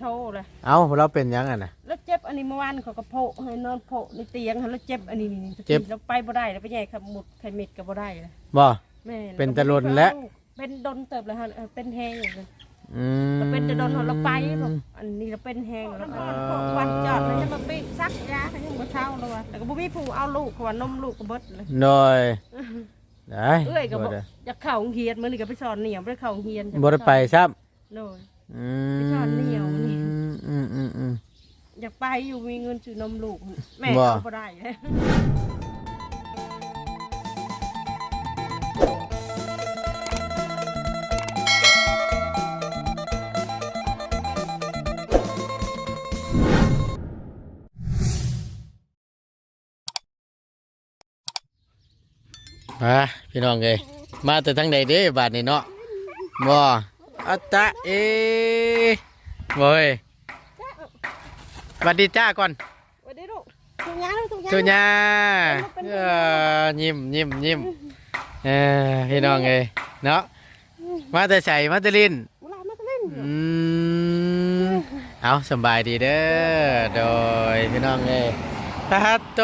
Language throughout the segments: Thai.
โชว์เลยเอ้าเราเป็นหยังอะนะแล้วเจ็บอันนี้เมื่อวานเขาก็โผล่ให้นอนโผล่ในเตียงค่ะแล้วเจ็บอันนี้นี่เจ็บแล้วไปบ่ได้แล้วไปแย่ขับหมุดไข่เม็ดก็บ่ได้เลยบ่แม่เป็นตะลนและเป็นดนเติบเลยฮะเออเป็นแห้งเลยอืมเราเป็นตะดนเราไปแบบอันนี้เราเป็นแห้งแล้วก็วันจอดแล้วจะมาปีซักยาเขายังบ่เช่าเลยว่ะแต่ก็บ่มีผู้เอาลูกเขาว่านมลูกก็เบิดเลยหน่อยได้เอ้ยก็บ่บอกได้อยากเข้าโรงเรียนมื้อนี้ก็ไปสอนเหนียวบ่ไปเข้าโรงเรียนบ่ได้ไปซ้ำโดย อืมไปสอนเหนียวนี่ อืมอืมอืม อยากไปอยู่มีเงินซื้อนมลูก แม่บ่ เอาบ่ได้เลยมาพี่น้องเอ้ยมาแต่ทางใดเด้บาดนี้เนาะบ่ อัตตะเอบ่เอ้ยสวัสดีจ้าก่อนสวัสดีลูกทุกยาลูกทุกยาจุญาเป็นเออยิ้มยิ้มยิ้มเออพี่น้องเอ้ยเนาะมาแต่ใส่มาแต่ลินเวลามาเล่นอืมเอาสำบายดีเด้อโดยพี่น้องเอ้ยพัดโต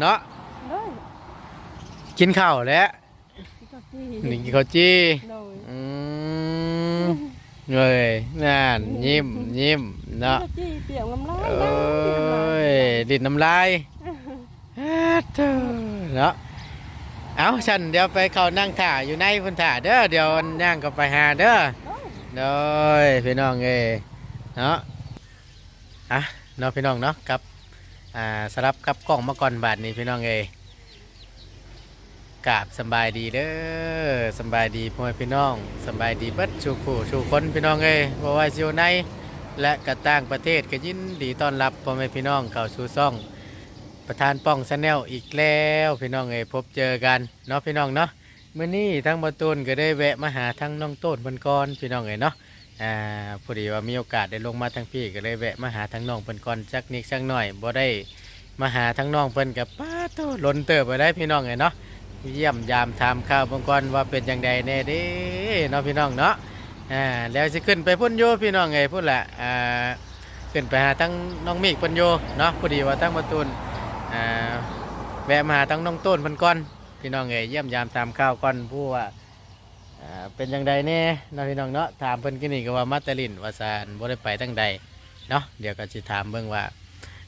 เนาะเด้อกินข้าวแล้วก็ที่หนึ่งกินข้าวจี้โดยอืม เอ้ยนั่นยิ้มยิ้มเนาะก็ที่เปี่ยมกำลังเอ้ยดินน้ำลายฮัดโตเนาะเอาฉันเดี๋ยวไปเข้านั่งถ่าอยู่ในพุ่นถ่าเด้อเดี๋ยวย่างก็ไปหาเด้อโดยพี่น้องเอยเนาะอะเนาะพี่น้องเนาะกับอ่าสลับกับกล้องมาก่อนบาทนี้พี่น้องเอย กราบสบายดีเด้อสบายดีพ่อแม่พี่น้องสบายดีเบิดชูคู่ชูคนพี่น้องเอยบ่ว่าสิอยู่ในและกระต่างประเทศก็ยินดีต้อนรับพ่อแม่พี่น้องเข้าสู่ซ่อง ประธานป้องชาแนลอีกแล้วพี่น้องเอยพบเจอกันเนาะพี่น้องเนาะเมื่อนี้ทั้งบตูนก็ได้แวะมาหาทั้งน้องต้นเพิ่นกอนพี่น้องเอ๋ยเนาะอ่าพอดีว่ามีโอกาสได้ลงมาทั้งพี่ก็เลยแวะมาหาทั้งน้องเพิ่นก่อนจักนิดจักหน่อยบ่ได้มาหาทั้งน้องเพิ่นกับป้าโตล้นเติบไปได้พี่น้องเอ๋ยเนาะ เยี่ยมยามถามข่าวเบิ่งก่อนว่าเป็นจังใดแน่เด้เนาะพี่น้องเนาะอ่าแล้วสิขึ้นไปพุ่นโยพี่น้องเอ๋ยพุ่นละอ่าขึ้นไปหาทั้งน้องมิกพิ่นโยเนาะพอดีว่าทั้งบตูนอ่าแวะมาหาทั้งน้องต้นพิ่นก่อนพี่น้องเอ๋ยเยี่ยมยามตามข้าวก่อนผู้ว่าอ่าเป็นยังไงแน่เนาะพี่น้องเนาะถามเพิ่นกินนี่ก็ว่ามาแตลินว่าซานบ่ได้ไปตั้งใดเนาะเดี๋ยวก็สิถามเบิ่งว่า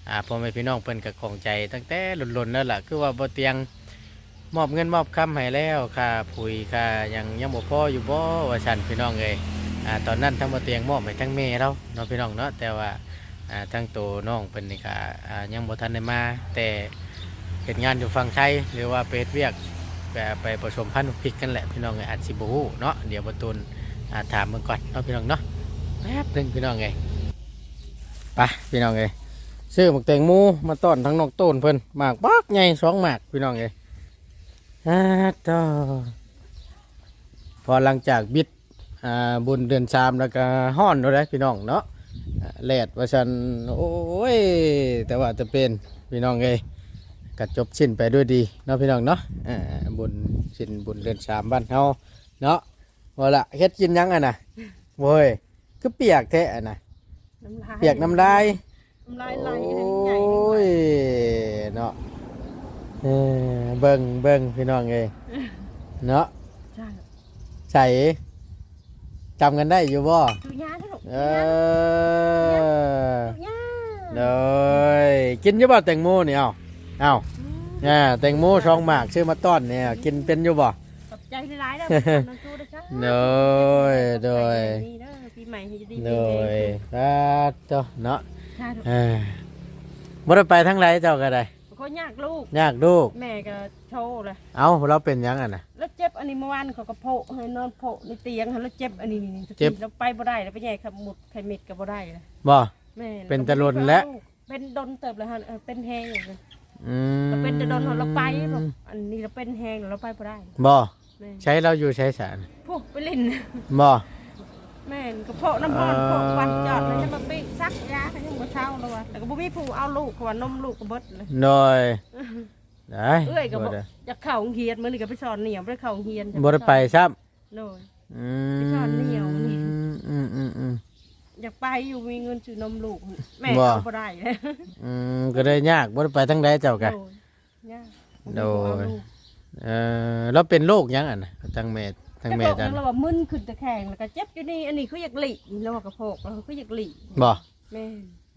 อ่าพ่อแม่พี่น้องเพิ่นก็ของใจตั้งแต่หล่นๆนั่นล่ะคือว่าบ่เตียง มอบเงินมอบคำให้แล้วค่าปุ๋ยค่ายังยังบ่พออยู่บ่ว่าซั่นพี่น้องเอ้ยอ่าตอนนั้นทั้งบ่เตียงมอบให้ทั้งแม่เราเนาะพี่น้องเนาะแต่ว่าอ่าทั้งโตน้องเพิ่นนี่ก็อ่ายังบ่ทันได้มาแต่เหตุงานอยู่ฝั่งไทยหรือว่าไปเฮ็ดเวียกไปไปประชมพันธุ์พริกกันแหละพี่น้องไงอาจสิบฮูเนาะเดี๋ยวประตูนอาถามมึงก่อนเนาะพี่น้องเนาะแป๊บหนึงพี่น้องไงไปพี่น้องไงซื้อหมกแตงมูมาต้อนทั้งนอกต้นเพิ่นหมากบักใหญ่สองหมากพี่น้องไง อ่าต่อพอหลังจากบิดอ่าบุญเดือนสามแล้วก็ห้อนเลยพี่น้องเนาะอ่าแลดว่าฉันโอ้ยแต่ว่าจะเป็นพี่น้องไงก็จบสิ้นไปด้วยดีเนาะพี่น้องเนาะอ่าบุญสิ้นบุญเดือนสามบ้านเฮาเนาะว่าละเฮ็ดกินยังอะนะโว้ยคือเปียกแท้อะนะน้ำลายเปียกน้ำลาย น้ำลายไหลโอเลยใหญ่้ยเนาะเออเบิ่งเบิ่งพี่น้องเอ้ยเนาะใช่ใส่จำกันได้อยู่บ่ทุกยาลูกเออทุกยาเด้ยกินอยู่บ่แตงโมนี่เอ้าเอ้าเนี่ยแตงโมช่องหมากชื่อมาต้อนเนี่ยกินเป็นอยู่บ่ขอบใจที่ร้ายแล้วน้องจูด้วยจ้าโดยโดยดีเด้อปีใหม่ให้ดีโดยก็เจ้าเนาะใช่ลูกเอ้ยบ่ได้ไปทั้งไรเจ้าก็ได้ เขายากลูก ยากลูก แม่ก็โชว์เลยเอ้าเราเป็นหยังอะนะ แล้วเจ็บอันนี้เมื่อวานเขาก็โผล่ให้นอนโผล่ในเตียงค่ะแล้วเจ็บอันนี้นี่เจ็บแล้วไปบ่ได้แล้วไปแย่ขับหมุดไข่เม็ดก็บ่ได้เลยบ่ แม่เป็นตะลนและ เป็นดนเติบเลยฮะเออเป็นแห้งเลยอืมเราเป็นตะดนเราไปแบบอันนี้เราเป็นแห้งเราไปบ่ได้บ่แม่ใช้เราอยู่ใช้สารพวกไปเล่นบ่ แม่นก็เพาะน้ำร้อนเออเพาะวันจอดแล้วจะมาปิ้งซักยาเขายังบ่เช่าเลยว่ะแต่ก็บ่มีผู้เอาลูกเขาว่านมลูกก็เบิดเลย โดยได้เอ้ยก็บอกบ่ได้อยากเข้าโรงเรียนมื้อนี้ก็ไปสอนเหนียวบ่ไปเข้าโรงเรียนบ่ได้ไปซ้ำโน่ยอืไปสอนเหนียวนี่มอืมอืมอืมอยากไปอยู่มีเงินซื้อนมลูก แม่บ่เอาบ่ได้เลยอืมก็เลยยากบ่ได้ไปทางใดเจ้าก็โดยยากโดยเอาลูกเออแล้วเป็นโรคหยังอะนะทางแม่ ทางแม่แต่จับนอกเราว่ามึนขึ้นตะแคงแล้วก็เจ็บอยู่นี่อันนี้คืออยากหลีเราว่ากระโพกเราคืออยากหลีบ่แม่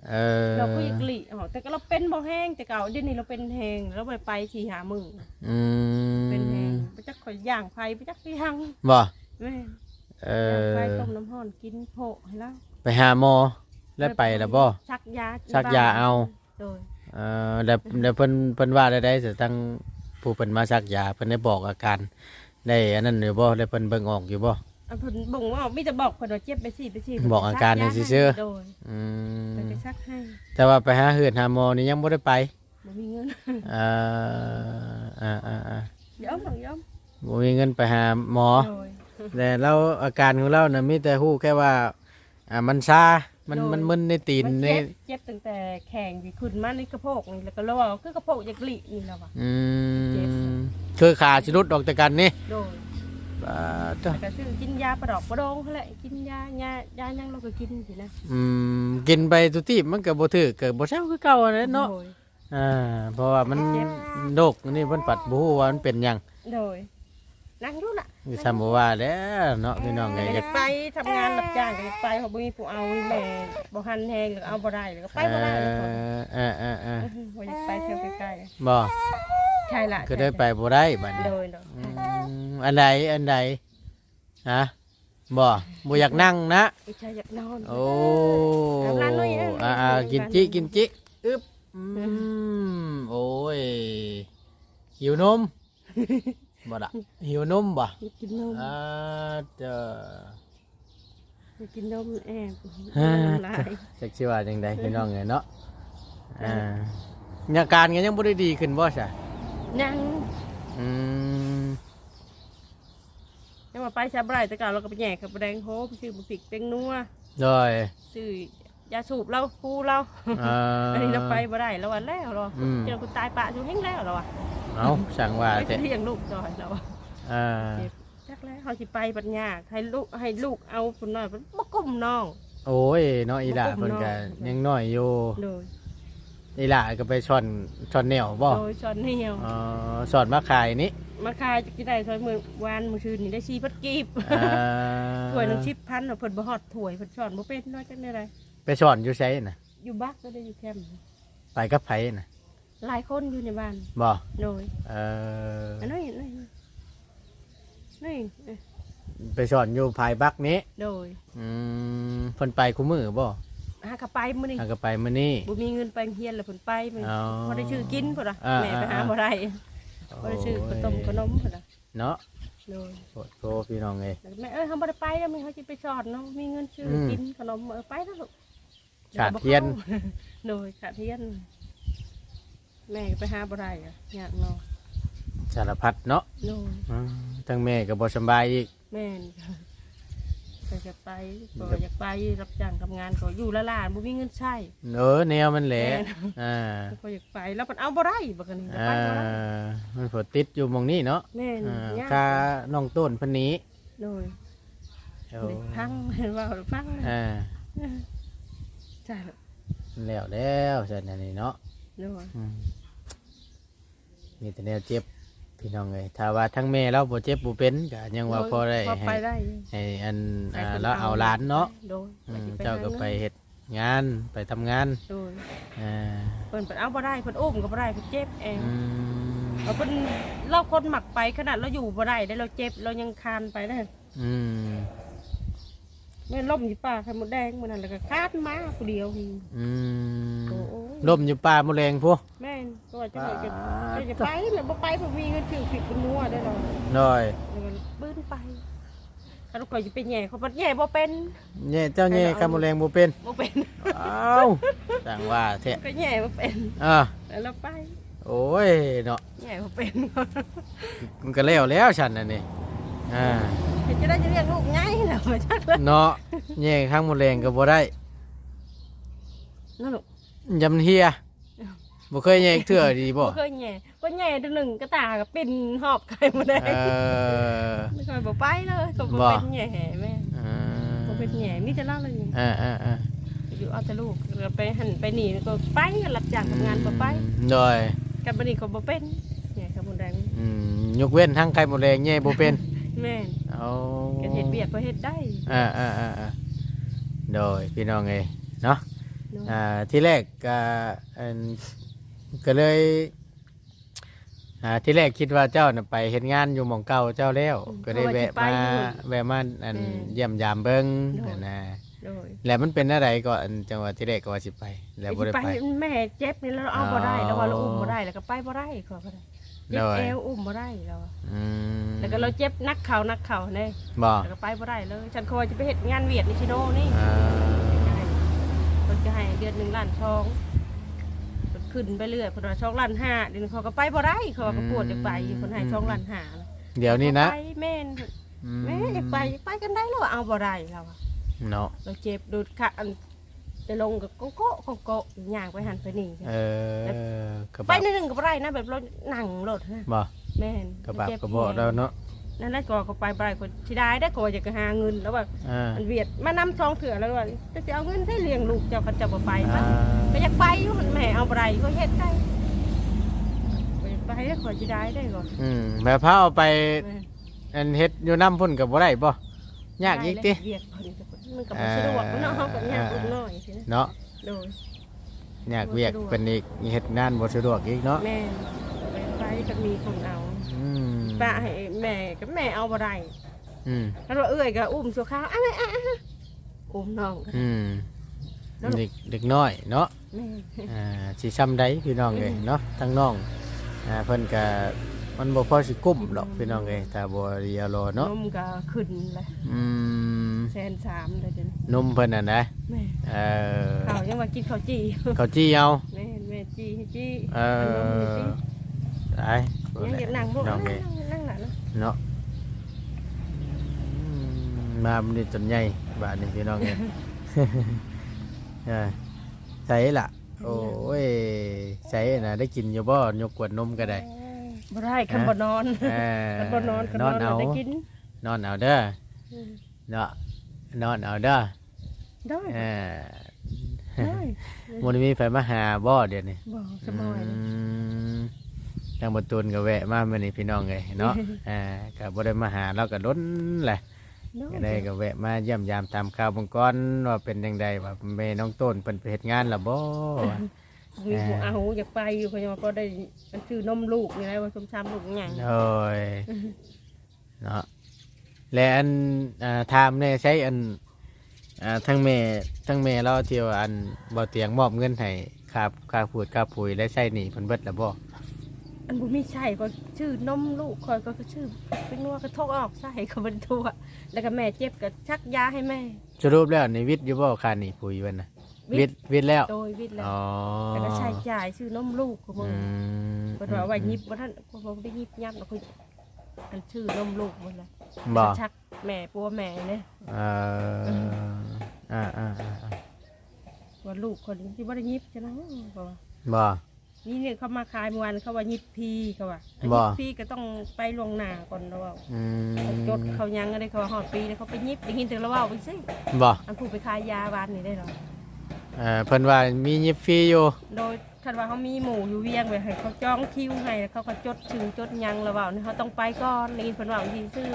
เออเราคืออยากหลีอ๋อแต่ก็เราเป็นบ่แห้งแต่เก่าเดี๋ยวนี้เราเป็นแห้งแล้วไปไปทีหามืออืมเป็นแห้งไปจักข่อยย่างไฟไปจักที่หังบ่แม่เอย่างอไฟต้มน้ำร้อนกินโพกให้แล้วไปหาหมอแล้วไปแล้วบ่ชักยาชักยาเอาโดยเออแล้วแล้วเพิ่นเพิ่นว่าได้ได้จะตั้งผู้เพิ่นมาชักยาเพิ่นได้บอกอาการ ได้อันนั้นหรือบ่ได้เพิ่นเบิ่งออกอยู่บ่อันเพิ่นบ่งว่ามีแต่บอกเพิ่นว่าเจ็บไปสิไปสิบอกอาการให้ซื่อๆโดยอืมเพิ่นก็ชักให้แต่ว่าไปหาเฮือนหาหมอนี่ยังบ่ได้ไปบ่มีเงินเอ่ออ่าอ่าอ่าเดี๋ยวบังยอมบ่มีเงินไปหาหมอ โดยแต่เราอาการของเราน่ะมีแต่ฮู้แค่ว่าอ่ามันชา มันโดย มันมึนในตีนมันในเจ็บเจ็บตั้งแต่แข้งที่ขึ้นมาในกระโพกนี่แล้วก็เราว่าคือกระโพกอยากหลีนี่แล้วว่ะอืเจ็บมคือขาสิรุดออกจากกันนี่โดยอ่าเจ้าแล้วก็ซื้อกินยาประดอกประดองเขาแหละกินยายายายังเราก็กินสินะอืมกินไปทุกที่มันก็บ่ถือเกิดบ่เช้าคือเก่าอันนั้นเนาะโดยอ่าเพราะว่ามันเจ็บโรคนี่เพิ่นปัดบ่ฮู้ว่ามันเป็นหยังโดย นั่งอยู่ล่ะคือซ้ำบ่ว่าแล้วเนาะพี่น้องไงอยากไปทำงานรับจ้างก็อยากไปเขาบ่มีผู้เอาแม่บ่หันแฮงก็เอาบ่ได้เลยก็ไปบ่ได้เลยเออเออเออบ่อยากไปเที่ยวใกล้บ่ๆใช่ล่ะก็ได้ไปบ่ได้บัดนี้โดยโดยอืมอันใดอันใดฮะบ่บ่อยากนั่งนะไม่ใช่อยากนอน โอ้เอาร้านหน่อยนะอ่าอ่ากินจิกินจิอึ๊บอืมโอ้ยหิวนม บ่ล่ะหิวนมบ่อยากกินนมอ่าเด้ออยากกินนมแอบฮ่าน้ำลายจักสิว่าจังไดพี่น้องเอ้ยเนาะอ่าอาการก็ยังบ่ได้ดีขึ้นบ่ซะยังอืมยังมาไปชาบไรแต่เก่าเราก็ไปแย่กับแดงโฮไปซื้อบุปิกเต็งนัวโดยซื้อ ยาสูบเราปูเราอ่า อันนี้เราไปบ่ได้เราวันแล้วเราอืม เจอคุณตายปะชูแห้งแล้วเราอะเอ้าสั่งว่าไปแต่เลี้ยงลูกจอยเราอะอ่าจักแล้วเขาสิไปปัญญากให้ลูกให้ลูกเอาคนน้อยมันบ่กุ้มน้อง โอ้ยเนาะอีหล่าบ่กุ้เพิ่นมก็เนาะยังน้อยอยู่โดยอีหล่าก็ไปช่อนช่อนแนวบ่โดยชอนเหนียวอ๋อสอนมาขายนี่มาขายจะกินได้ซอยมือวานมือชื่นนี่ได้ชีพัดกีบอ่าถ้วยหนึงชิบพันเพิ่นบ่ฮอดถ้วยเพิ่นช้อนบ่เป็นน้อยจังได๋ ไรไปช่อนอยู่ไสน่ะ อยู่บักก็ได้อยู่แคมป์ไปกับไผน่ะหลายคนอยู่ในบ้านบ่โดยเอออันนี้นี่นี่เอ้ยไปช่อนอยู่ภายบักนี้ โดยอืมเพิ่นไปคู่มือบ่หากระไปมื้อนี้หาก็ไปมื้อนี้ บ่มีเงินไปเฮียนแล้วเพิ่นไปมื้ออ๋อบ่ได้ชื่อกินพุ่นน่ะอ่าแม่ไปหาอ่า บ่ได้บ่ได้ชื่อขนมขนมพุ่นน่ะเนาะโดยโอ้โหพี่น้องเอ้ย แล้วแม่เอ้ยเฮาบ่ได้ไปแล้วแม่เฮาสิไปสอนเนาะมีเงินชื่ออม กินขนมเออไปแล้วลูก ขาดเทียน โดยขาดเทียน แม่ก็ไปหาบ่ได้อะยากเนาะสารพัดเนาะโดยอืมทั้งแม่ก็บ่สำบายอีก แม่นก็จะไปก็อยากไปรับจ้างทำงานก็อยู่ละลานบ่มีเงินใช้ เออแนวมันแหละแม่นอ่าก็อยากไปแล้วมันเอาบ่ได้บักอันนี้จะอ่าไปบ่ได้มันผดติดอยู่หมองนี้เนาะแม่นอ่ายากค่าน้องต้นเพันนี้โดยเอาเด็กพังเห็นว่าพังอ่า ใช่ลูกแล้วแล้วเสร็จอันนี้เนาะโดยอืมมีแต่แนวเจ็บพี่น้องเลยถ้าว่าทั้งแม่เราบ่เจ็บบ่เป็นก็ยังว่าพอได้พอไปให้ได้ให้อันอ่าให้พิ่นแล้วเอาหลานเนาะโดยอืมสิเจ้าก็หไปงินเฮ็ดงานไปทำงานโดยอ่าเพิ่นเพิ่นเอาบ่ได้เพิ่นอุ้มก็บ่ได้เพิ่นเจ็บเอง อืมเราเป็นเราคนหมักไปขนาดเราอยู่บ่ได้ได้เราเจ็บเรายังคานไปได้อืม แม่ล่มอยู่ป่าไข่มดแดงมันนั่นแล้วก็คาดมาผู้เดียวนี่อืมโอ้โหล่มอยู่ป่าแมลงพวกแม่นก็ว่าจะไปจะอ่าจะไปแล้วบ่ไปบ่มีเงินถือผิดเป็นนัวได้หรอกน้อยแล้วก็บื้นไปถ้าลูกข่อยจะไปแหย่เขาบ่แหย่บ่เป็นเนี่ยเจ้าเนี่ยคำแมลงบ่เป็นบ่เป็นอ้าวต่างว่าแท้ก็แหย่บ่เป็นอ่าแล้วเราไปโอ้ยเนาะแหย่บ่เป็นมันก็แล้วแล้วฉันน่ะนี่ อ่าเห็นจะได้จะเรียกลูกง่ายแล้วมาจักเลยเนาะแย่ข้างแมลงก็บ่ได้นั่นลูกยำเฮียบ่เคยแย่อีกเทื่อดีบ่บ่เคยแหย่ก็แหย่ตัวหนึ่งก็ตาก็ปิ่นหอบไข่มดแดงเออไม่เคยบ่ไปเลยก็บ่บ่เป็นแหย่แม่อ่าบ่เป็นแหน่มีแต่เล่าเลยนี่อ่าอ่าอ่าอยู่เอาแต่ลูกแล้วไปหันไปหนีก็ไปรับจ้างทำงานก็ไปโดยกับบันนี้ก็บ่เป็นแหน่ครับบุญแดงอืมยกเว้นทั้งไข่หมดแรงแย่บ่เป็น แม่นเอาก็เฮ็ดเบียกก็เฮ็ดได้อ่าอ่าอ่าอ่าโดยพี่น้องเอ้ยเนาะเนาะอ่าที่แรกก็อันก็เลยอ่าที่แรกคิดว่าเจ้าน่ะไปเฮ็ดงานอยู่หม่องเก่าเจ้าแล้ว ก็ได้แวะมาแวะมาอันเยี่ยมยามเบิ่งนั่นนะโดยแล้วมันเป็นอะไรก็อันจังหวะที่แรกก็ว่าสิไป แล้วบ่ได้ไปไปแม่เจ็บนี่แล้วเราเอาบ่ได้แล้วว่าเราอุ้มบ่ได้แล้วก็ไปบ่ได้ขอก็ได้ เจ็บโดยเอวอุ้มบ่ได้แล้วอะอืมแล้วก็เราเจ็บนักเข่านักเข่าเนี่ยบ่แล้วก็ไปบ่ได้เลยฉันคอยจะไปเฮ็ดงานเวียดในชิโน่นี่อ่าคนจะให้เดือนหนึ่งล้านช่องเพิ่นขึ้นไปเรื่อยเพนว่าช่องล้านห้าเดี๋ยวนี้เขาก็ไปบ่ได้เขาก็ปวดจะไปคนให้ช่องล้านห้าเดี๋ยวนี้นะไปแม่นอืแม่อยากไปอยากไปกันได้แล้วอะเอาบ่ได้เราอะเนาะเราเจ็บดูดขาอัน จะลงกับโกโก้โกโก้ย่างไปหันไปนี่ เออกระไปบะนิดหนึงก็บ่ได้นะแบบเรานั่งรถนะบ่แม่นกระบะเจ็กระบอกแล้วเนาะนั่นนั่นก็ก็ไปบ่ได้คนที่ได้ได้ก็ว่าอยากจะหาเงินแล้วว่าอ่าอันเวียดมานำซองเถื่อแล้วว่าจะสิเอาเงินให้เลี้ยงลูกเจ้าเขาจะบ่ไปอ่าปะก็อยากไปอยู่หั่นแม่เอาบ่ได้ก็เฮ็ดได้ไปไปได้ขอสิได้ได้ก่อนอืมแบบพาเอาไปแม่อันเฮ็ดอยู่น้ำพุ่นกับบ่ได้บ่ยากอีกติได้แล้วเวียดเพิ่นก็ มันก็บ่สะดวกเนาะเฮาก็ยากลูกน้อยสินะเนาะโดยยากเวียกเป็นอีกเฮ็ดงานบ่สะดวกอีกเนาะแม่ไปไปก็มีคนเอาอืมป้าให้แม่ก็แม่เอาบ่ได้อืมแล้วว่าเอ้ยก็อุ้มสุขาวอะไรอะอะอุ้มน้องก็อืมแล้วเด็กเด็กน้อยเนาะแม่ อ่าสิซ้ำใดพี่น้องเอ้ยเนาะทั้งน้องอ่าเพิ่นก็ มันบ่พอสิกุ้มดอกพี่น้องเอ้ยถ้าบ่เรียรอเนาะนมก็ขึ้นเลยอืมแสนสามเลยเดี๋ยวนี้นมเพิ่นน่ะนะแม่เออข้าวยังว่ากินข้าวจี่เขาจี้เอาแม่แม่จีให้จีเอมันนมให้อจีได้ยังอยากนั่งพวกน้นั่องงเอ้ยนั่งหลังนะเนาะอืมมามันนี่จนใหญ่บาทนี่พี่น้องเอ้ยเออใส่ละโอ้ยใส่น่ะได้กินอยู่บ่ยกกวดนมก็ได้ บ่ได้คันบ่นอนเออคันบ่นอนคันนนออนนเอาได้กินนอนเอาเด้อเนาะนอนเอาเด้อได้เออได้มันมีไฟมาหาบ่เดี๋ยวนี้บ่สบายเลยอืมทางประตูนก็แวะมามื้อนี้พี่น้องเอ้ยเนาะอ่าก็บ่ได้มาหาเราก็ล้นแหละก็ได้ก็แวะมาเยี่ยมยามตามข่าวเบงก้อนว่าเป็นยังไงว่าแม่น้องต้นเป็นไปเฮ็ดงานล่ะบ่ มีหัวเอาอยากไปอยู่เพราะว่าก็ได้มันชื่อนมลูกนี่แหละว่าสมชามลูกใหญ่โอ้ยเนาะและอันอ่าถามแน่ใช้อันอ่าทั้งแม่ทั้งแม่เราที่ว่าอันบ่เตียงมอบเงินให้ค่าค่าพูดค่าปุ๋ยและใช้หนี้เพิ่นเบิดล่ะบ่อันบุมีใช่ก็ชื่อนมลูกคอยก็ชื่อเป็นนัวกระทกออกใส่เขาเป็นทั่วแล้วก็แม่เจ็บก็ชักยาให้แม่สรุปแล้วในวิทย์อยู่บ่ค่าหนี้ปุ๋ยเพิ่นน่ะ วิวิททย์ย์วิทย์แล้วโดยวิทย์แล้วอ๋อแล้วก็ใช้จ่ายชื่อนมลูกของมึอืงมเป็นว่าไว้ยิบว่าท่านผมได้ยิบยับแล้วคืออันชื่อนมลูกหมดเลยบ่ชักแม่ปัวแม่เนี่ยเอ่ออ่าอ่าอ่าอ่าว่าลูกคนที่ว่าได้ยิบใช่ไหมก็ว่าบ่ นี่เนี่ยเขามาขายเมื่อวานเขาว่ายิบพีเขาว่าบ่ ยิบพีก็ต้องไปลวงหน้าก่อนแล้วว่าอืมเขาจดเขายังอะไรเขาว่าหอดปีแล้วเขาไปยิบได้ยินถึงแล้วว่าไปสิบ่อันผู้ไปขายยาบ้านนี่ได้หรอ เอ่อเพิ่นว่ามียิบฟรีอยู่โดยคันว่าเขามีหมู่อยู่เวียงไว้ให้เขาจองคิวให้แล้วเขาก็จดชื่อจดหยังแล้วว่านี่เขาต้องไปก่อนได้ยินเพิ่นว่าทีซื่อ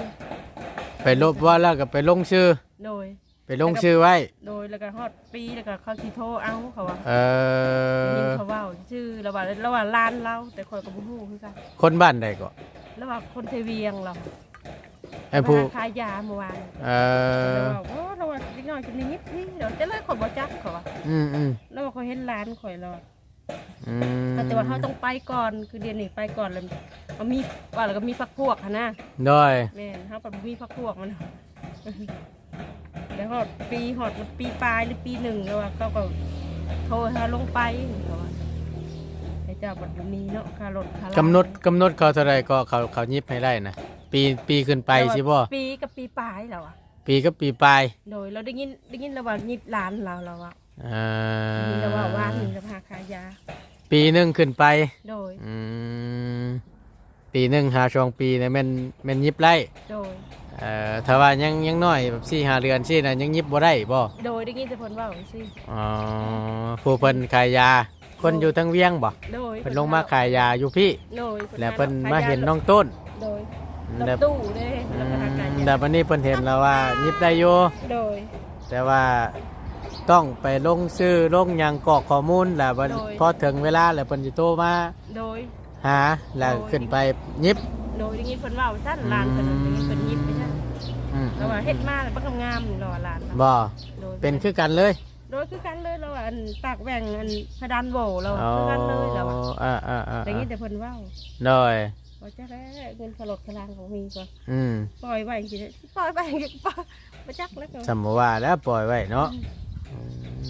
ไปลบว่าแล้วก็ไปลงชื่อ โดย ไปลงชื่อไว้ โดยแล้วก็ฮอดปีแล้วก็เขาสิโทรเอาเขาว่าเอได้ยินอเขาเว้าชื่อแล้วว่าแล้วว่าร้านเราแต่คอยก็บ่ฮู้คือกันคนบ้านใดก็แล้วว่าคนเทเวียงเราไอ้ผู้มาขายยาเมื่อวานเอแล้วอว่าโอ้เรา เด็กน้อยจะมีนิดพี่เดี๋ยวจะเลยคนบ่จักเขาว่าอืมอืมแล้วว่าเขาเห็นร้านข่อยแล้วว่าอืมแต่ว่าเขาต้องไปก่อนคือเดือนนี้ไปก่อนแล้วมันมีว่าแล้วก็มีพักพวกหั้นนะโดยแม่นเขาแบบมีพักพวกมันแล้วฮอดปีฮอดมันปีปลายหรือปีหนึ่งแล้วว่าเขาก็โทรหาลงไปเขาว่าไอ้เจ้าบัดบ่มีเนาะค่ารถค่าลากำหนดกำหนดเขาเท่าไรก็เขาเขายิบให้ได้นะปีปีขึ้นไปสิบ่ปีกับปีปลายแล้วอะ ปีก็ปีปลายโดยเราได้ยินได้ยินแล้วว่ายิบหลานเราแล้วอะอ่าได้ยินแล้วว่าว่านนี่จะพาขายยา ปีหนึงขึ้นไปโดย อืมปีหนึงหาช่วงปีเนี่ยแม่นแม่นยิบไล่โดยอเอ่อถ้าว่ายังยังน้อยแบบ4 5เดือนซี่น่ะยังยิบบ่ได้บ่โดยได้ยินแต่เพิ่นเว้าจังซี่อ๋อผู้เพิ่นขายยา คนอยู่ทางเวียงบ่โดยเพิ่นลงมาขายยาอยู่พี่ โดยแล้วเพิ่นมาเห็นน้องต้น โดยแล้รวถตู้เด้แล้วก็ทางการ แต่วันนี้เพิ่นเห็นแล้วว่ายิบได้อยู่โดย แต่ว่าต้องไปลงชื่อลงหยังกรอกข้อมูลแล้วบัดโดย พอถึงเวลาแล้วเพิ่นสิโทรมาโดย หาแล้วโดย ขึ้นไปยิบ โดยได้ยินเพิ่นเว้าซั่นลานเพิ่นได้ยินเพิ่นยิบไปซั่นอืมแล้วว่าเฮ็ดมาแล้วบ่งามๆรอลานบ่โดยเป็นคือกันเลยโดยคือกันเลยเราว่าอันปากแหว่งอันเพดานโหวเราคือกันเลยเราอะอ่าอ่าอ่าแต่งี้แต่เพิ่นเว้า โดย ว่าจะได้เงินขลดขลางของมีก็อืมปล่อยไว้จริงๆปล่อยไปจริงๆปล่อยมาจักแล้วก็สมมติว่าแล้วปล่อยไว้เนาะอื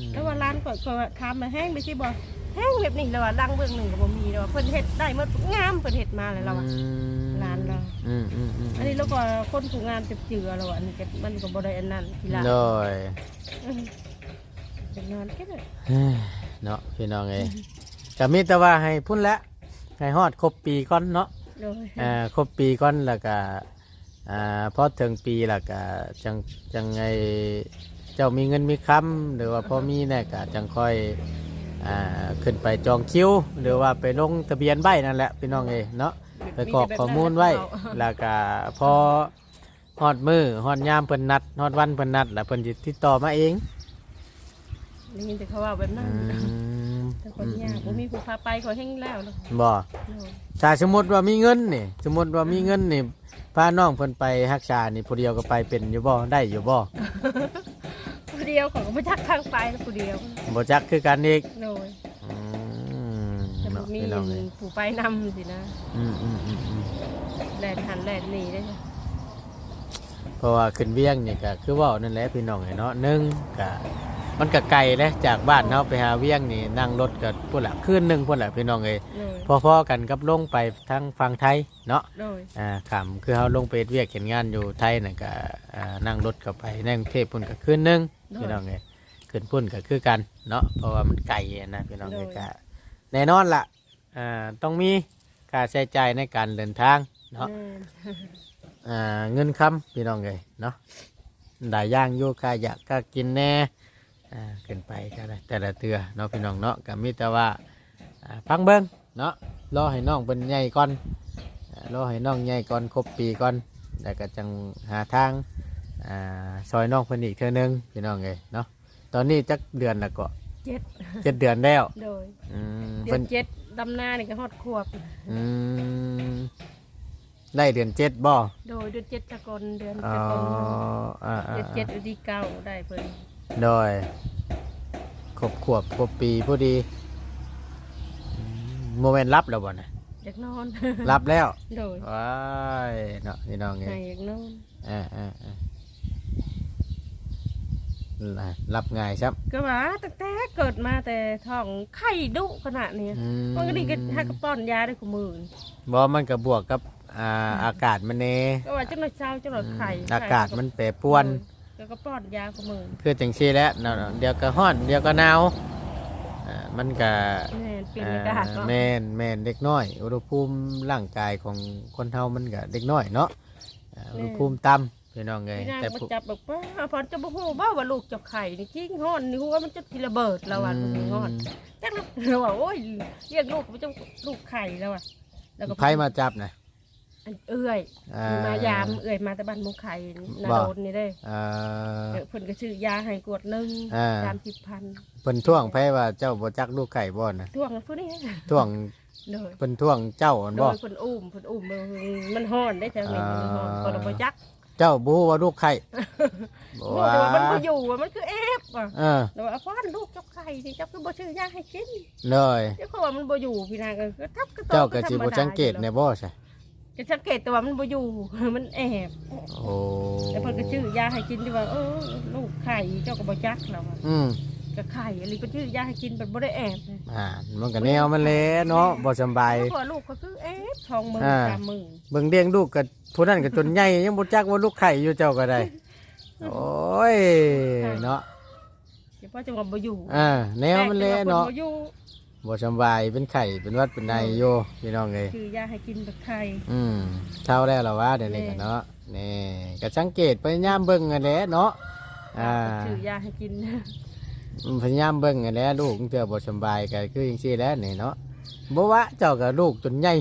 มแล้วว่าร้านก่อนก็ทำมาแห้งไปสิบ่แห้งแบบนี้แล้วว่าดังเบื้องหนึ่งก็บ่มีแล้วว่าเพิ่นเฮ็ดได้หมดงามเพิ่นเฮ็ดมาแล้วเราอะร้านเราอืมอืมอืมอันนี้แล้วก็คนผู้งามจะเจือเราอะอันนี้ก็มันก็บ่ได้อันนั้นทีหละโดยเป็นนอนแค่นั้นเฮ้ยเนาะพี่น้องเอ้ยก็มีแต่ว่าให้พุ่นละให้ฮอดครบปีก่อนเนาะ โดยอ่าครบปีก่อนแล้วก็อ่าพอถึงปีแล้วก็จังจังไงเจ้ามีเงินมีคำหรือว่าพอมีเนี่ยก็จังค่อยอ่าขึ้นไปจองคิว หรือว่าไปลงทะเบียนใบนั่นแหละพี่น้องเอ้ยเนาะไปกรอกข้อมูลไว้แล้วก็พอฮอดมือฮอดยามเพิ่นนัดฮอดวันเพิ่นนัด แล้วเพิ่นสิติดต่อมาเองได้ยินแต่เขาว่าแบบนั้นอืมแต่คนยากบ่มีผู้พาไปขอแห้งแล้วเนาะบ่ โดย ถ้าสมมุติว่ามีเงินนี่สมมุติว่ามีเงินนี่พาน้องเพิ่นไปรักษานี่ผู้เดียวก็ไปเป็นอยู่บ่ได้อยู่บ่ผู้เดียวเของก็บ่จักทางไปแล้วผู้เดียวบ่จักคือกันอีกโดยอืมแต่บ่เนาะมีพี่น้องเอ้ยผู้ไปนำสินะอืมอืมอืมอืมแล่นหันแล่นหนีได้อเพราะว่าขึ้นเวียงนี่ก็คือเว้านั่นแหละพี่น้องเอ้ยเนาะหนึ่งก็ มันก็ไกลเลยจากบ้านเนาะไปหาเวียงนี่นั่งรถก็พุ่นละคืนหนึงพุ่นละพี่น้องเอ้ยโดยพอๆกันกับลงไปทางฝั่งไทยเนาะโดยอ่าขำคือเขาลงไปเฮ็ดเวียกเห็นงานอยู่ไทยน่ะก็อ่านั่งรถเข้าไปในกรุงเทพพุ่นก็คืนหนึงพี่น้องเอ้ยขึ้นพุ่นก็คือกันเนาะเพราะว่ามันไกลอะนะพี่น้องเอ้ยก็แน่นอนล่ะอ่าต้องมีค่าใช้จ่ายในการเดินทางเนาะ แม่นอ่าเงินคำพี่น้องเอ้ยเนาะได้ย่างอยู่ค่าอยากก็กินแน่ อ่าขึ้นไปก็ได้แต่ละเตือเนาะพี่น้องเนาะก็มีแต่ว่าอ่าพังเบิ้งเนาะรอให้น้องเป็นใหญ่ก่อนอ่ารอให้น้องใหญ่ก่อนครบปีก่อนแล้วก็จังหาทางอ่าซอยน้องเพิ่นอีกเทื่อนึงพี่น้องเอ้ยเนาะตอนนี้จักเดือนและก็เจ็ดเจ็ดเดือนแล้วโดยอืมเดืเพิ่อนนเจ็ดดำหน้านี่ก็ฮอดขวบ อืมได้เดือนเจ็ดบ่โดยเดือนเจ็ดตะกอนเดือนอ๋อตะกอนอ่าเดือนเจ็ดอุดีเก้าได้เพิ่น โดยครบขวบครบปีพอดีอืมโมเมนต์รับแล้วบ่นะอยากนอน รับแล้วโดยว้ายเนาะพี่น้องเอ้ให้ยอยากนอนอ่าอ่าอ่ารับง่ายครับก็ว่าตั้งแต่เกิดมาแต่ท้องไข่ดุขนาดนี้อืมันก็ดีก็ให้กระป้อนยาได้กูมือบ่มันก็บวกกับอ่าอากาศมันเน่ก็ว่าจังหน่อยเช้าจังหน่อยไข่อากาศมันแปรปรวน แล้วก็ป้อนยากูมือคือจังซี่แหล้วเนาะเดี๋ยวก็ร้อน เดี๋ยวก็หนาวอ่ามันก็แม่นเปลี่ยนอากาศเนาะแม่นแม่นเด็กน้อย อุณหภูมิร่างกายของคนเฮามันก็เด็กน้อยเนาะอ่าอุณหภูมิต่ำพี่น้องเอ้ยพี่นางแต่มาผู้จับแบบว่าพอจะบ่ฮู้บ่ว่าลูกจะไข่นี่จริงฮ้อนนี่ฮู้ว่ามันจะทีระเบิดแล้วอะลูกนี่ฮ้อนจักลูกเราว่าโอ้ยเรียกลูกมันจะลูกไข่แล้วอะแล้วก็ไผมาจับนะ อันเอื้อยอ่มายามเอื้อยมาแต่บ้านหมุกไข่นาโดนนี่เด้อ่าเออเพิ่นก็ซื้อยาให้กวดหนึงอ่า สามสิบพันเพิ่นท่วงไผว่าเจ้าบ่จักลูกไก่บ่นะท่วงผู้นี้ท่วงโดยเพิ่นท่วงเจ้าอันโดบ่ ยเพิ่นอุ้มเพิ่นอุ้มเบิ่งมันฮ้อนได้แถวนี้มันฮ้อนอ่าคนละบ่จักเจ้าบฮูว่าลูกไข่โอ้แต่ว่ามันบ่อยู่อะมันคือเอฟอะเออแล้วว่าฟ้อนลูกเจ้าไข่นี่เจ้าคือบ่ซื้อยาให้กินเลย เจ้าเขาว่ามันบ่อยู่พี่นางก็คือทับก็โตเจ้าก็สิธรรมบ่ดาสังเกตในบ่ใช่ จะสังเกตแต่ว่ามันบ่อยู่ มันแอบโอ้แล้วเพิ่นก็ซื้อยาให้กินที่ว่าเออลูกไข่เจ้าก็บ่จักแล้วอะอืมก็ไข่อะไรเพิ่นซื้อยาให้กินแบบบ่ได้แอบนะอ่ามันก็แนวมันแหละเนาะบ่สำบาย แล้วก็ลูกก็คือเอ๊ะทองมืออ่า ตามมือเบิ่งเลี้ยงลูกก็ผู้นั้นก็จนใหญ่ยังบ่จักว่าลูกไข่อยู่เจ้าก็ได้ โอ้ยเนาะเฉพาะจังหวัดบ่อยู่อ่าแนวมันแหละเนาะ แต่จังหวัดบ่อยู่ บ่สำบายเป็นไข่เป็นหวัดเป็นไออยู่พี่น้องเอ้ยคือยาให้กินแบบไข่อืมเท่าแล้วล่ะว่าเดี๋ยวนี้ก็เนาะแนี่ก็สังเกตพยายามเบิ่งกันแหละเนาะอ่าถือยาให้กินพยายามเบิ่งกันแหล้วลูกเตือบ่สำบายก็คือจังซี่แหล้วนี่เนาะ บ่ว่าเจ้าก็ลูกจนใหญ่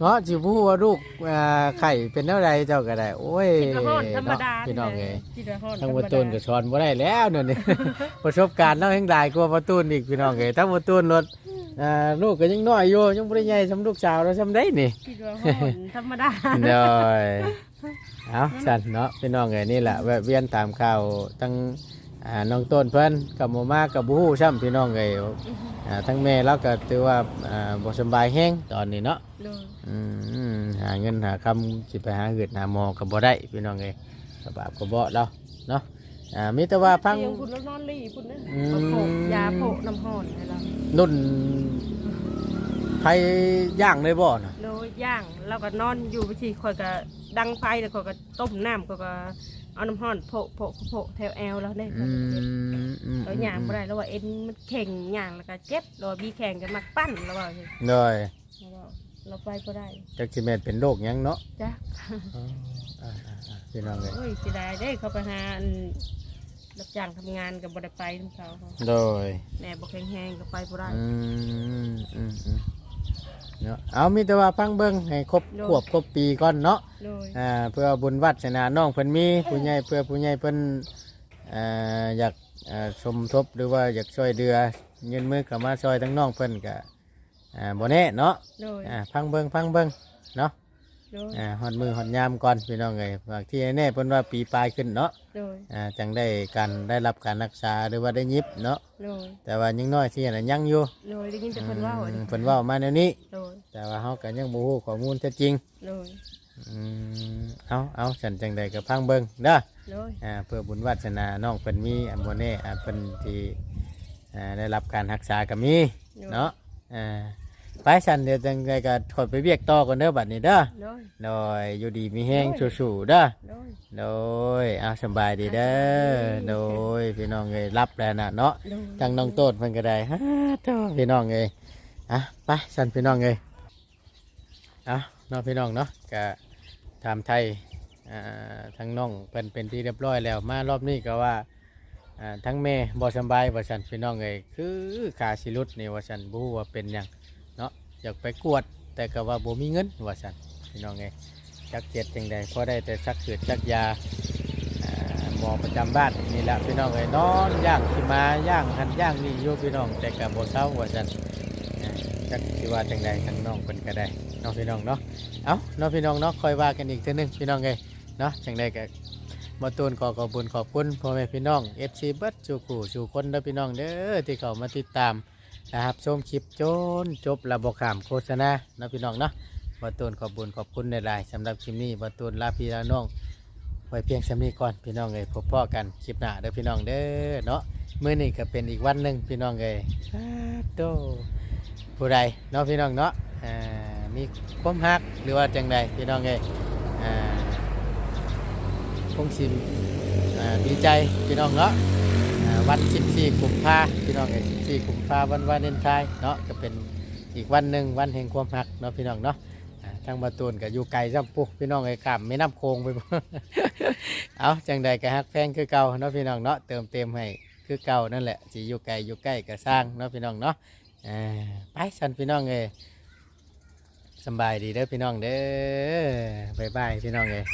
เนาะสิพูดว่าลูกอ่าไข่เป็นเท่าไรเจ้าก็ได้ โอ้ยกินกระห้อนธรรมดาเนาะพี่น้องเอ้ยกินกระห้อนทั้งธรรมบ่ดาตูนก็สอนบ่ได้แล้วเดี๋ยวนี้ประสบการณ์เราแห่งหลายกว่าบ่ตูนอีกพี่น้องเอ้ยทั้งบ่ตูนรถอ่าลูกก็ยังน้อยอยู่ยังบ่ได้ใหญ่สำลูกสาวเราซำได้นี่กินกระห้อนธรรมดาเด้อยเอาสั่นเนาะพี่น้องเอ้ยนี่แหละแวะเวียนตามข่าวทั้ง อ่าน้องต้นเพิ่นกับหมู่มากับบ่ฮู้ซ้ำพี่น้องเอ้ยอ่าทั้งแม่เราก็ถือว่าอ่าบ่สำบายแฮงตอนนี้เนาะเลยอืมหาเงินหาคำสิไปหาเหือดหาหมอก็บ่ได้พี่น้องเอ้ยกระบาบกระเบาะเราเนาะอ่ามีแต่ว่าพัง เตียงคุณแล้วนอนรีพุ่นนะอืมเขาโผกยาโผกน้ำห้อนให้เรานุ่นไผย่างเลยบ่น่ะโดยย่างเราก็นอนอยู่ไปสิคอยก็ดังไฟแล้วคอยก็ต้มน้ำคอยก็ เอาน้ำห้อนโผกโผกโผกแถวแอวแล้วเนี่ยอืมอืมเราย่างไม่ได้แล้วว่าเอ็นมันแข็งย่างแล้วก็เจ็บเราบีแข็งกันมักปั้นแล้วว่าสิโดยเราว่าเราไปก็ได้จักสิแม่นเป็นโรคหยังเนาะจ้ะอ๋ออ่าๆๆพี่น้องเอ้ยโอ้ยสิได้ได้เขาไปหาอันรับจ้างทำงานกับบริไปทั้งเขาเขาโดยแม่บอกแห้งๆก็ไปบ่ได้อืมอืมอืม เนาะเอามีแต่ว่าพังเบิ่งให้ครบโดย ขวบครบปีก่อนเนาะโดย อ่าเพื่อบุญวัฒนาน้องเพิ่นมีผู้ใหญ่เพื่อผู้ใหญ่เพิ่นอ่าอยากอ่าสมทบหรือว่าอยากช่วยเดือเงินมือเข้ามาช่วยทั้งน้องเพิ่นก็อ่าบ่แน่เนาะโดย อ่าพังเบิ่งพังเบิ่งเนาะโดย อ่าฮอดมือฮอดยามก่อนพี่น้องเอ้ยบางที่แน่เพิ่นว่าปีปลายขึ้นเนาะโดย อ่าจังได้การได้รับการรักษาหรือว่าได้ยิบเนาะโดย แต่ว่ายังน้อยที่น่ะยังอยู่ โดยได้ยินแต่เพิ่นเว่าอือะมดิเพิ่นเว้ามาแนวนี้ โดย แต่ว่าเฮาก็ยังบ่ฮู้ข้อมูลแท้จริง โดยอืมเอาเอาฉันจังใดก็พังเบิ่งเด้อ โดยอ่าเพื่อบุญวาสนาน้องเพิ่นมีอันบ่แน่อาจเพิ่นที่อ่าได้รับการรักษาก็มีโดยเนาะอ่าไปฉันเดี๋ยวจังใดก็ถอดไปเวียกต่อก่อนเด้อบัดนี้เด้อโดยโดยอยู่ดีมีแห้งสู้ๆเด้อโดยโดยเอาสำบายดีเด้อโดยพี่น้องเอ้ยรับแล้วนะเนาะโดยทางน้องโต้นเพิ่นก็ได้ฮ่าโตพี่น้องเอ้ยอะไปสั่นพี่น้องเอ้ย เอาน้องพี่น้องเนาะก็ถามไทยทั้งน้องเพิ่นเป็นที่เรียบร้อยแล้วมารอบนี้ก็ว่าทั้งแม่บ่สบายว่าซั่นพี่น้องเอ้ยคือขาสิหลุดนี่ว่าซั่นบูว่าเป็นหยังเนาะอยากไปกวด แต่ก็ว่าบ่มีเงินว่าซั่นพี่น้องเอ้ยจักเจ็ดจังใดพอได้แต่ซักเกิดซักยาอ่าหมอประจำบ้านนี่แหละพี่น้องเอ้ยนอนย่างขี้มาย่างหันย่างนี่อยู่พี่น้องแต่ก็บ่เศร้าว่าซั่น จักสิว่าจังใดทั้งน้องเพิ่นก็ได้เน้องพี่น้องเนาะเอ้าเน้องพี่น้องเนาะคอยว่ากันอีกเทีนึงพี่น้องเอ้ยเนาะจังใดก็มาตูนขอขอบคุญขอบคุณพ่อแม่พี่น้อง FC เบิดสู่ขู่สู่คนเด้อพี่น้องเด้อที่เข้ามาติดตามนะครับชมคลิปจนจบระบบขามโฆษณาเนาะพี่น้องเนาะมาตูนขอบคุญขอบคุณในหลายๆสำหรับคลิปนี้มาตูนลาพี่ลาน้อง ไว้เพียงสำนี้ก่อนพี่น้องเอ้ยพบพ่อกันคลิปหน้าเด้อพี่น้องเด้อเนาะมื้อนี้ก็เป็นอีกวันหนึ่งพี่น้องเอ้ยอ้าโต ผู้ใดเนาะพี่น้องเนาะมีความฮักหรือว่าจังใดพี่น้องเอ้คงสิอ่าดีใจพี่น้องเนาะอ่าวัน 14กุมภาพี่น้องเอ้ย14กุมภาวันวาเลนไทน์เนาะก็เป็นอีกวันหนึ่งวันแห่งความฮักเนาะพี่น้องเนาะทางบาตูนก็อยู่ไกลจังปุ๊พี่น้องเอ้ยข้ามแม่น้ำโคงไปเอาจังใดก็ฮักแฟนคือเก่าเนาะพี่น้องเนาะเติมเต็มให้คือเก่านั่นแหละสิอยู่ไกลอยู่ใกล้ก็สร้างเนาะพี่น้องเนาะ อ่าไปสันพี่น้องเลยสบายดีเด้อพี่น้องเด้อบายบายพี่น้องเลย